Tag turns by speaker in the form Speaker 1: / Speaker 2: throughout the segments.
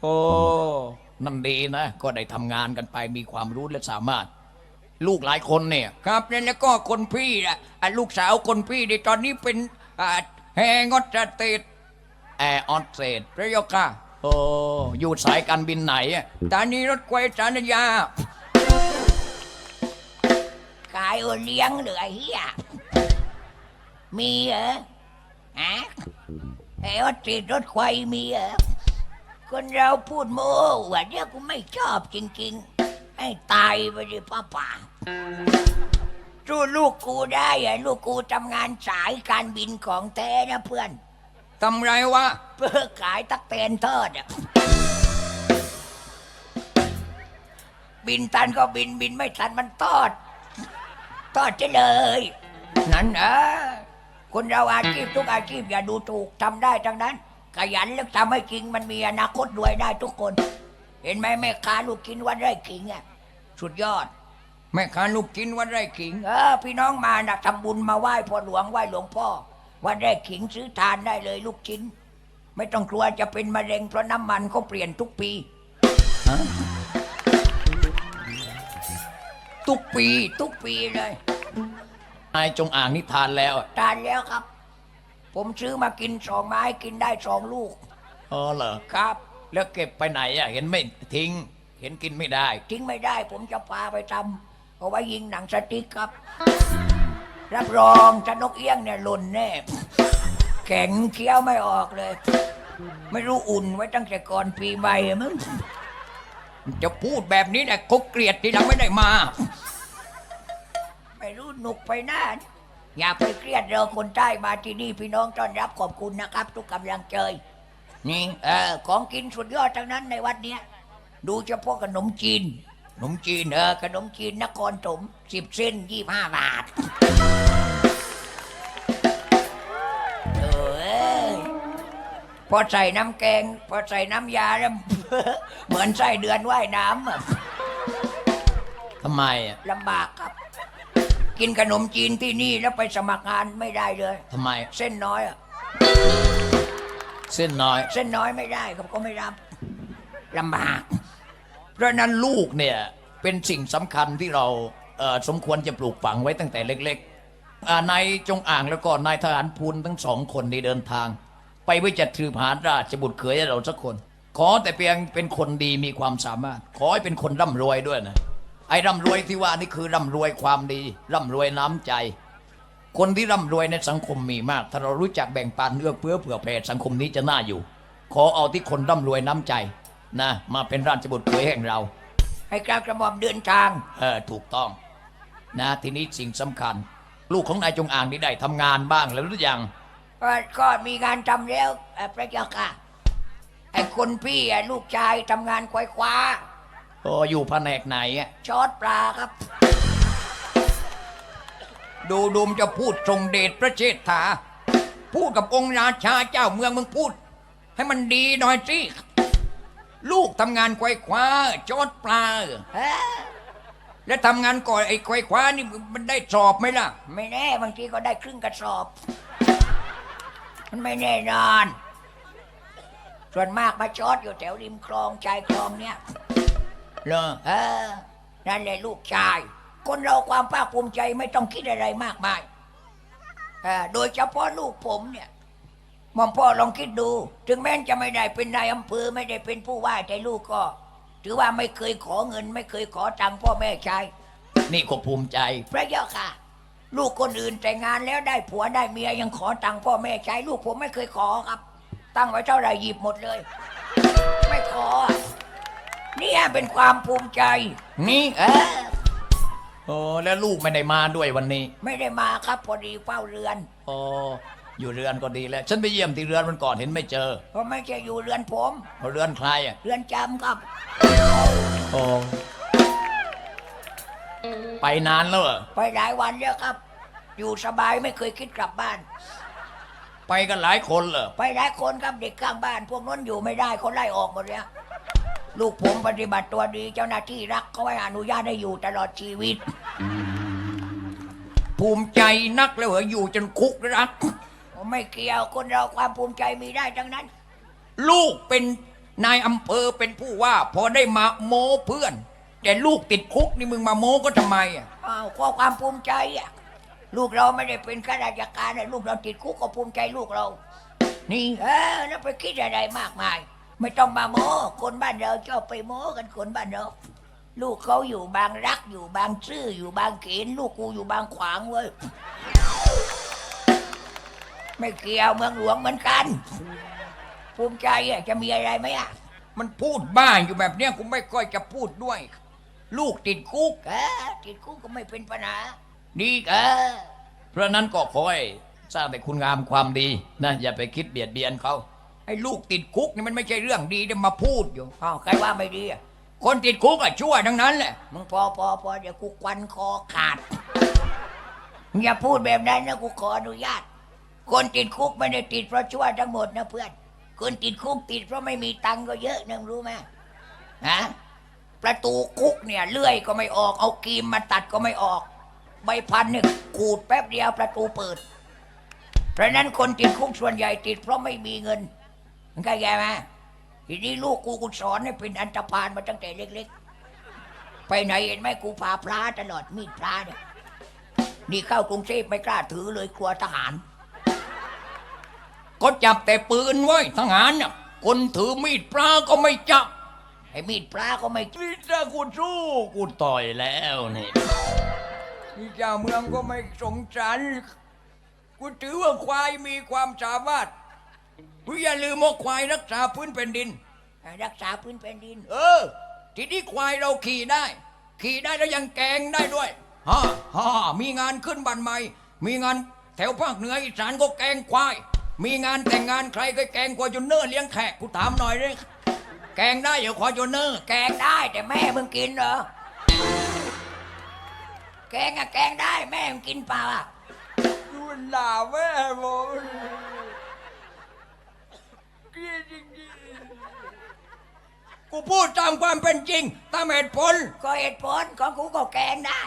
Speaker 1: โอ้นั่นดีนะ ก็ได้ทำงานกันไปมีความรู้และสามารถ ลูกหลายคนเนี่ย
Speaker 2: ครับแล้วก็คนพี่อะอะลูกสาวคนพี่ในตอนนี้เป็นอ่าแฮงอตสเตท
Speaker 1: แอร์ออสเซด
Speaker 2: พระเจ้าค่ะ
Speaker 1: โอ้อยู่สายการบินไหนอะ
Speaker 2: ตอนนี้รถไฟสารยาขายโอเลี้ยงเหลือเฮียมีเหรอฮะไอ้ออสเตรรถไฟมีเหรอ คนเราพูดโม้ว่าเนี่ยกูไม่ชอบจริงๆ ให้ตายไปดิป้าป่าสู้ลูกกูได้อะลูกกูทำงานสายการบินของแท้นะเพื่อน ทำไรวะ เพื่อขายตักเตนทอดอะบินทันก็บินบินไม่ทันมันทอด ทอดจะเลย นั่นเออคนเราอาชีพทุกอาชีพอย่าดูถูกทำได้ทั้งนั้น ขยันแล้วทำให้จริงมันมีอนาคตรวยได้ทุกคน เห็นไหมแม่ค้าลูกชิ้นวัดไร่ขิงอะสุดยอด แม่ค้าลูกชิ้นวัดไร่ขิงเออพี่น้องมานะทำบุญมาไหว้พ่อหลวงไหว้หลวงพ่อ วัดไร่ขิงซื้อทานได้เลยลูกชิ้น ไม่ต้องกลัวจะเป็นมะเร็งเพราะน้ำมันเขาเปลี่ยนทุกปีทุกปีทุกปีเลย
Speaker 1: นายจงอ่างนิทานแล้วอะ
Speaker 2: ทานแล้วครับ ผมซื้อมากินสองไม้กินได้สองลูก
Speaker 1: อ๋อเหรอ
Speaker 2: ครับ
Speaker 1: แล้วเก็บไปไหนอะเห็นไม่ทิ้ง เห็นกินไม่ได้
Speaker 2: ทิ้งไม่ได้ ผมจะพาไปทำเอาไว้ยิงหนังสติ๊กครับ รับรองจะนกเอี้ยงเนี่ยหล่นแน่ แข็งเคี้ยวไม่ออกเลย ไม่รู้อุ่นไว้ตั้งแต่ก่อนปีใหม่มึงจะพูดแบบนี้เนี่ยเขาเกลียดที่เราไม่ได้มา ไม่รู้หนุกไปหน้า อย่าไปเครียดเราคนใต้มาที่นี่พี่น้องต้อนรับขอบคุณนะครับ ทุกกำลังใจนี่เออของกินสุดยอดทั้งนั้นในวัดเนี้ยดูเฉพาะขนมจีนขนมจีนเออขนมจีนนครถมสิบเส้นยี่ห้าบาทเออเอ้ยพอใส่น้ำแกง พอใส่น้ำยาแล้วเหมือนใส่เดือนว่ายน้ำอะ
Speaker 1: ทำไมอะ
Speaker 2: ลำบากครับ กินขนมจีนที่นี่แล้วไปสมัครงานไม่ได้เลย
Speaker 1: ทำไม
Speaker 2: เส้นน้อยอะ
Speaker 1: เส้นน้อย
Speaker 2: เส้นน้อยไม่ได้ครับก็ไม่รับลำบาก
Speaker 1: เพราะฉะนั้นลูกเนี่ยเป็นสิ่งสำคัญที่เราเอ่อสมควรจะปลูกฝังไว้ตั้งแต่เล็กๆอ่านายจงอ่างแล้วก็นายทหารพูนทั้งสองคนที่เดินทาง ไปเพื่อจะถือผานราชบุตรเขยให้เราสักคน ขอแต่เพียงเป็นคนดีมีความสามารถ ขอให้เป็นคนร่ำรวยด้วยนะ ไอ้ร่ำรวยที่ว่านี่คือร่ำรวยความดีร่ำรวยน้ำใจ คนที่ร่ำรวยในสังคมมีมาก ถ้าเรารู้จักแบ่งปันเอื้อเฟื้อเผื่อแผ่สังคมนี้จะน่าอยู่ ขอเอาที่คนร่ำรวยน้ำใจนะมาเป็นราชบุตรเขยแห่งเรา
Speaker 2: ให้กล้าวกระหม่อมเดินทาง
Speaker 1: เออถูกต้อง นะทีนี้สิ่งสำคัญ ลูกของนายจงอางนี่ได้ทำงานบ้างแล้วหรือยัง
Speaker 2: ก็ก็มีงานทำแล้วเอ่อพระเจ้าค่ะไอ้คนพี่อะลูกชายทำงานควายคว้า
Speaker 1: โอ้อยู่แผนกไหนอะ
Speaker 2: ชอดปลาครับ ดูดูมนจะพูดทรงเดชพระเชษฐา พูดกับองค์ราชาเจ้าเมืองมึงพูด ให้มันดีหน่อยสิ ลูกทำงานควายคว้าจอดปลาเออแล้วทำงานก่อนไอ้ควายคว้านี่มันได้สอบไหมล่ะ ไม่แน่บางทีก็ได้ครึ่งกระสอบ มันไม่แน่นอน ส่วนมากมาจอดอยู่แถวริมคลองชายคลองเนี่ย เหรอเออนั่นแหละลูกชาย คนเราความภาคภูมิใจไม่ต้องคิดอะไรมากมายเออโดยเฉพาะลูกผมเนี่ยหมอมพ่อลองคิดดู ถึงแม้จะไม่ได้เป็นนายอำเภอไม่ได้เป็นผู้ว่าแต่ลูกก็ ถือว่าไม่เคยขอเงิน ไม่เคยขอตังค์พ่อแม่ใช้
Speaker 1: นี่ก็ภูมิใจ
Speaker 2: พระเจ้าค่ะ ลูกคนอื่นแต่งงานแล้วได้ผัวได้เมียยังขอตังค์พ่อแม่ใช้ลูกผมไม่เคยขอครับ ตั้งไว้เท่าไหร่หยิบหมดเลย ไม่ขออะ เนี่ยเป็นความภูมิใจ นี่เออ
Speaker 1: โอ้แล้วลูกไม่ได้มาด้วยวันนี้
Speaker 2: ไม่ได้มาครับพอดีเฝ้าเรือน
Speaker 1: โอ้อยู่เรือนก็ดีแล้ว ฉันไปเยี่ยมที่เรือนมันก่อนเห็นไม่เจอ
Speaker 2: เพราะไม่ใช่อยู่เรือนผม
Speaker 1: เอาเรือนใครอะ
Speaker 2: เรือนจำครับ
Speaker 1: โอ้ไปนานแล้วเหรอ
Speaker 2: ไปหลายวันแล้วครับ อยู่สบายไม่เคยคิดกลับบ้าน
Speaker 1: ไปกันหลายคนเหรอ
Speaker 2: ไปหลายคนครับเด็กข้างบ้าน พวกนั้นอยู่ไม่ได้เขาไล่ออกหมดแล้ว ลูกผมปฏิบัติตัวดีเจ้าหน้าที่รักเขาให้อนุญาตให้อยู่ตลอดชีวิต ภูมิใจนักเลยเหรออยู่จนคุกรัก ไม่เกี่ยวคนเราความภูมิใจมีได้ทั้งนั้น ลูกเป็น
Speaker 1: นายอำเภอเป็นผู้ว่า พอได้มาโมเพื่อน แต่ลูกติดคุกนี่มึงมาโมก็ทำไมอะ
Speaker 2: อ้าวก็ความภูมิใจอะลูกเราไม่ได้เป็นข้าราชการนะลูกเราติดคุกก็ภูมิใจลูกเรา นี่เออแล้วไปคิดอะไรมากมาย ไม่ต้องมาโม้คนบ้านเราชอบไปโม้กันคนบ้านเรา ลูกเขาอยู่บางรักอยู่บางซื่ออยู่บางเขนลูกกูอยู่บางขวางเว้ยไม่เกี่ยวเมืองหลวงเหมือนกัน ภูมิใจอะจะมีอะไรไหมอะ
Speaker 1: มันพูดบ้าอยู่แบบเนี้ยกูไม่ค่อยจะพูดด้วย ลูกติดคุก
Speaker 2: เออติดคุกก็ไม่เป็นปัญหา
Speaker 1: ดี
Speaker 2: เออ
Speaker 3: เพราะฉะนั้นก็ขอให้สร้างแต่คุณงามความดีนะอย่าไปคิดเบียดเบียนเขา
Speaker 1: ไอ้ลูกติดคุกนี่มันไม่ใช่เรื่องดีจะมาพูดอยู่
Speaker 2: อ้าวใครว่าไม่ดีอะ
Speaker 1: คนติดคุกอะชั่วทั้งนั้นแหละ
Speaker 2: มึงพอพอพอเดี๋ยวกูควันคอขาดมึงอย่าพูดแบบนั้นนะกูขออนุญาต คนติดคุกไม่ได้ติดเพราะชั่วทั้งหมดนะเพื่อน คนติดคุกติดเพราะไม่มีตังค์ก็เยอะนึงรู้ไหมฮะประตูคุกเนี่ยเลื่อยก็ไม่ออก เอากรีมมาตัดก็ไม่ออก ใบพันเนี่ยขูดแป๊บเดียวประตูเปิด เพราะนั้นคนติดคุกส่วนใหญ่ติดเพราะไม่มีเงิน มึงเข้าใจไหมทีนี้ลูกกูกูสอนให้เป็นอันตรพานมาตั้งแต่เล็ก ๆ ไปไหนเห็นไหมกูพาพระตลอดมีดพระเนี่ยนี่เข้ากรุงเทพไม่กล้าถือเลยกลัวทหาร
Speaker 1: ก็จับแต่ปืนไว้ทหารน่ะคนถือมีดปลาก็ไม่จับ
Speaker 2: ไอ้มีดพระก็ไม่
Speaker 1: นี่ถ้ากูสู้
Speaker 3: กูต่อยแล้วนี่
Speaker 1: นี่เจ้าเมืองก็ไม่สงสารกูถือว่าควายมีความสามารถ กูอย่าลืมว่าควายรักษาพื้นแผ่นดิน
Speaker 2: รักษาพื้นแผ่นดิน
Speaker 1: เออ ทีนี้ควายเราขี่ได้ ขี่ได้แล้วยังแกงได้ด้วยฮ่าฮ่ามีงานขึ้นบันใหม่ มีงานแถวภาคเหนืออีสานก็แกงควาย มีงานแต่งงานใครก็แกงควายจนเนอร์เลี้ยงแขกกูถามหน่อยเลยแกงได้เหรอควายจนเนอร์
Speaker 2: แกงได้แต่แม่มึงกินเหรอ แกงอะแกงได้แม่มึงกินเปล่าอะ
Speaker 1: ดูด่าแม่ผม กูพูดตามความเป็นจริง ตามเหตุผล
Speaker 2: ก็เหตุผลของกูก็แกงได้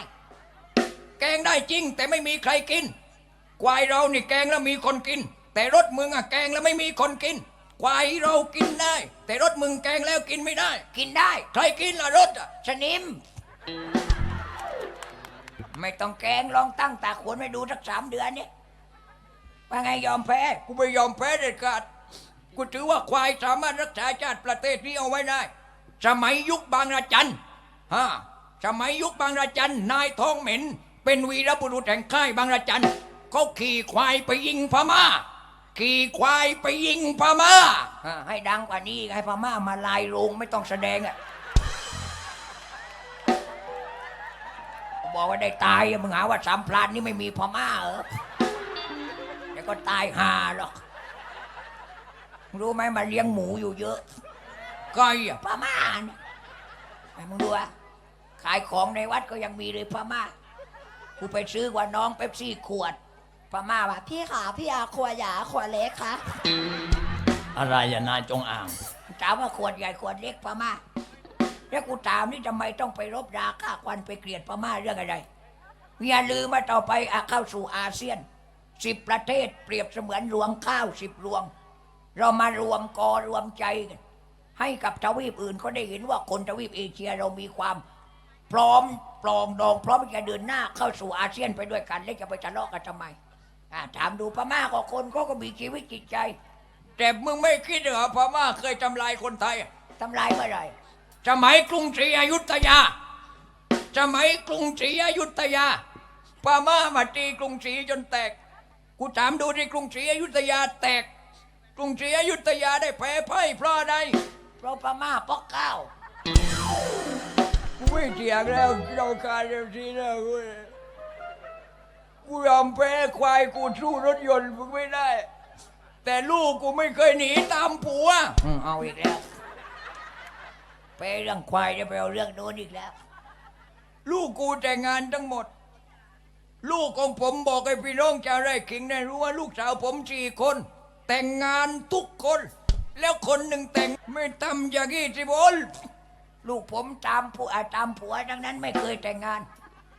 Speaker 1: แกงได้จริง แต่ไม่มีใครกิน ควายเรานี่แกงแล้วมีคนกิน แต่รถมึงอะแกงแล้วไม่มีคนกิน ควายเรากินได้ แต่รถมึงแกงแล้วกินไม่ได้
Speaker 2: กินได้
Speaker 1: ใครกินล่ะรถอะ
Speaker 2: สนิม ไม่ต้องแกงลองตั้งตาขวนไปดูสักสามเดือนเนี่ยว่าไงยอมแพ้
Speaker 1: กูไม่ยอมแพ้เด็ดขาด กูถือว่าควายสามารถรักษาชาติประเทศนี้เอาไว้ได้ สมัยยุคบางระจันฮะสมัยยุคบางระจันนายทองเหม็น เป็นวีรบุรุษแห่งค่ายบางระจันเขาขี่ควายไปยิงพม่า ขี่ควายไปยิงพม่า
Speaker 2: อ่าให้ดังกว่านี้ให้พม่ามาลายโรงไม่ต้องแสดงอะบอกว่าได้ตายมึงหาว่าสามพลานนี่ไม่มีพม่าเหรอเดี๋ยวก็ตายหาหรอก รู้ไหมมาเลี้ยงหมูอยู่เยอะ
Speaker 1: ไก่อะ
Speaker 2: พม่าเนี่ยไอ้มึงดูอะขายของในวัดก็ยังมีเลยพม่ากูไปซื้อกว่าน้องเป๊ปซี่ขวดพม่าว่าพี่ขาพี่อาขวดใหญ่ขวดเล็กคะ
Speaker 3: อะไรอย่านายจงอ่าง
Speaker 2: ถามว่าขวดใหญ่ขวดเล็กพม่าแล้วกูถามนี่ทำไมต้องไปรบราฆ่าควันไปเกลียดพม่าเรื่องอะไรอย่าลืมว่าต่อไปอาเข้าสู่อาเซียนสิบประเทศเปรียบเสมือนรวงข้าวสิบรวง เรามารวมกอรวมใจกันให้กับทวีปอื่นเขาได้เห็นว่าคนทวีปเอเชียเรามีความพร้อมปลองดอง พร้อมที่จะเดินหน้าเข้าสู่อาเซียนไปด้วยกันแล้วจะไปทะเลาะกันทำไมอ่าถามดูพม่าก็คนเขาก็มีชีวิตจิตใจ
Speaker 1: แต่มึงไม่คิดเหรอพม่าเคยทำลายคนไทยอะ
Speaker 2: ทำลายเมื่อไหร่
Speaker 1: สมัยกรุงศรีอยุธยาสมัยกรุงศรีอยุธยาพม่ามาตีกรุงศรีจนแตกกูถามดูที่กรุงศรีอยุธยาแตกก รุงศรีอยุธยาได้แพ้ไพ่เพราะอะไร
Speaker 2: เพราะพม่าปอกเก้า
Speaker 1: กูไม่เถียงแล้วเราการเร็วทีแล้วกูกูยอมแพ้ควายกูสู้รถยนต์มึงไม่ได้ แต่ลูกกูไม่เคยหนีตามผัว
Speaker 2: อืมเอาอีกแล้วไปเรื่องควายจะไปเอาเรื่องโน้นอีกแล้ว
Speaker 1: ลูกกูแต่งงานทั้งหมด ลูกของผมบอกให้พี่น้องชาวไร่ขิงได้รู้ว่าลูกสาวผมสี่คน แต่งงานทุกคน แล้วคนหนึ่งแต่งไม่ทำอย่างนี้สิบอล
Speaker 2: ลูกผมตามผัวตามผัวดังนั้นไม่เคยแต่งงาน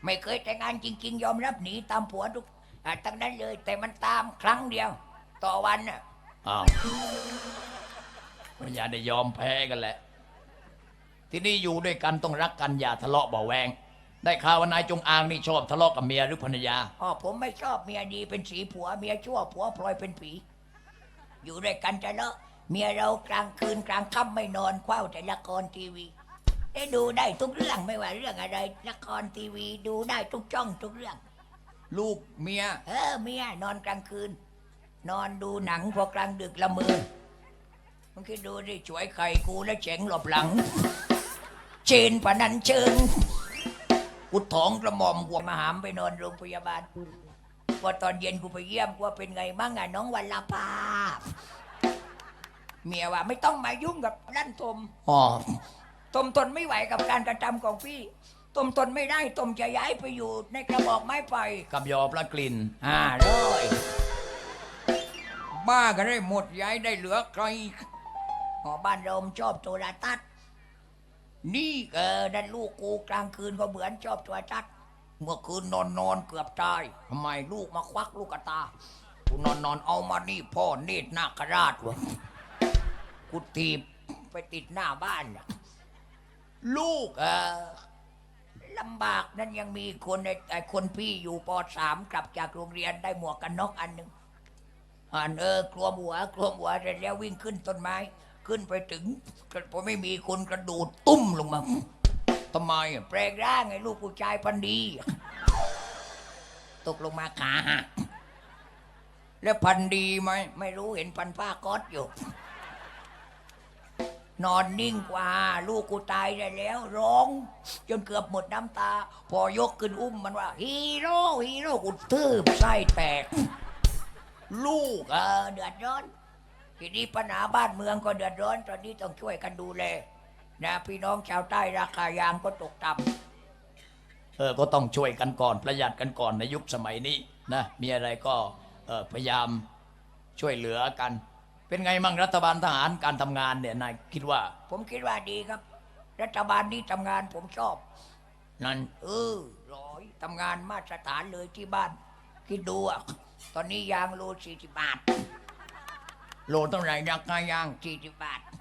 Speaker 2: ไม่เคยแต่งงานจริง ๆ ยอมรับหนีตามผัวทุกอ่าทั้งนั้นเลย แต่มันตามครั้งเดียว ต่อวันน่ะ
Speaker 3: อ้าวอย่าได้ยอมแพ้กันแหละ ที่นี่อยู่ด้วยกันต้องรักกันอย่าทะเลาะเบาะแวง ได้ข่าวว่านายจงอางนี่ชอบทะเลาะกับเมียหรือภรรยา
Speaker 2: อ๋อผมไม่ชอบเมียดีเป็นสีผัวเมียชั่วผัวพลอยเป็นผี อยู่ด้วยกันจะเลาะเมียเรากลางคืนกลางค่ำไม่นอนคว้าแต่ละครทีวี ได้ดูได้ทุกเรื่องไม่ว่าเรื่องอะไรละครทีวีดูได้ทุกช่องทุกเรื่อง
Speaker 1: ลูกเมีย
Speaker 2: เออเมียนอนกลางคืน นอนดูหนังพอกลางดึกละเมือมึงคิดดูดิช่วยไข่กูแล้วเจ๋งหลบหลัง เชนปะนันเชิงกูท้องกระหม่อมหัวมาหามไปนอนโรงพยาบาล พอตอนเย็นกูไปเยี่ยมกูว่าเป็นไงบ้างอะน้องวันลาภาเมียว่าไม่ต้องมายุ่งกับลั่นทม
Speaker 3: อ๋อ
Speaker 2: ตมทนไม่ไหวกับการกระทำของพี่ตมทนไม่ได้ตมจะย้ายไปอยู่ในกระบอกไม้ไผ่
Speaker 3: กับยอพระกลิ่น
Speaker 2: ห้าร้อย
Speaker 1: บ้ากันได้หมดย้ายได้เหลือใคร
Speaker 2: หอบ้านเราชอบโทรทัศน์นี่เออนั่นลูกกูกลางคืนก็เหมือนชอบโทรทัศน์ เมื่อคืนนอนนอนเกือบตายทำไมลูกมาควักลูกกระตา กูนอนนอนเอามานี่พ่อเนตรนาคราชวะกูตีบไปติดหน้าบ้านน่ะลูกเออลำบากนั้นยังมีคนไอ้ไอ้คนพี่อยู่ปสามกลับจากโรงเรียนได้หมวกกันน็อกอันหนึ่งอ่านเออกลัวหัวกลัวหัวเสร็จแล้ววิ่งขึ้นต้นไม้ ขึ้นไปถึงก็พอไม่มีคนกระโดดตุ้มลงมา ทำไมอะแปลงร่างไอ้ลูกผู้ชายพันดี ตกลงมาขาหักแล้วพันดีไหมไม่รู้เห็นพันผ้าก๊อตอยู่ นอนนิ่งกว่า ลูกกูตายได้แล้ว ร้อง จนเกือบหมดน้ำตา พอยกขึ้นอุ้มมันว่า ฮีโร่ฮีโร่กูทืบไส้แตก ลูกเออเดือดร้อน ทีนี้ปัญหาบ้านเมืองก็เดือดร้อน ตอนนี้ต้องช่วยกันดูแล นะพี่น้องชาวใต้ราคายางก็ตกต่
Speaker 3: เออก็ต้องช่วยกันก่อนประหยัดกันก่อนในยุคสมัยนี้นะมีอะไรก็เออพยายามช่วยเหลือกัน เป็นไงมั่งรัฐบาลทหารการทำงานเนี่ยนายคิดว่าำ
Speaker 2: ผมคิดว่าดีครับ รัฐบาลนี้ทำงานผมชอบ
Speaker 3: นั่น
Speaker 2: เออร้อยทำงานมาตรฐานเลยที่บ้าน คิดดูอะตอนนี้ยางโลสี่สิบบาท
Speaker 3: โลเท่าไหร่นักงายาง
Speaker 2: สี่สิบบาทอุ้ย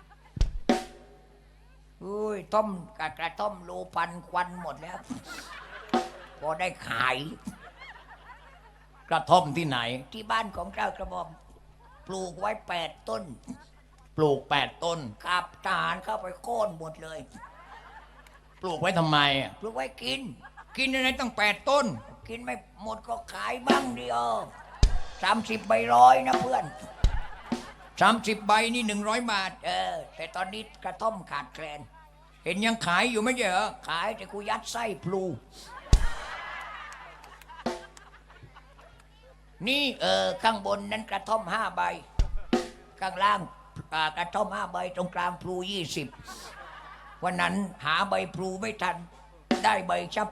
Speaker 2: ต้มกระกระต้มโลพันควันหมดแล้ว พอได้ขาย
Speaker 3: กระท่อมที่ไหน
Speaker 2: ที่บ้านของเจ้ากระหม่อมปลูกไว้แปดต้น
Speaker 3: ปลูกแปดต้น
Speaker 2: ขับทหารเข้าไปโค่นหมดเลย
Speaker 3: ปลูกไว้ทำไมอะ
Speaker 2: ปลูกไว้กิน
Speaker 1: กินอะไรตั้งแปดต้น
Speaker 2: กินไม่หมดก็ขายบ้างเดียวสามสิบใบร้อยนะเพื่อน
Speaker 1: 30ใบนี่100บาท
Speaker 2: เออ แต่ตอนนี้กระท่อมขาดแคลน
Speaker 1: เห็นยังขายอยู่ไม่ใช่เหรอ
Speaker 2: ขายแต่กูยัดไส้พลู นี่เออข้างบนนั้นกระท่อมห้าใบ ข้างล่างอ่ากระท่อมห้าใบตรงกลางพลูยี่สิบวันนั้นหาใบพลูไม่ทัน ได้ใบชับ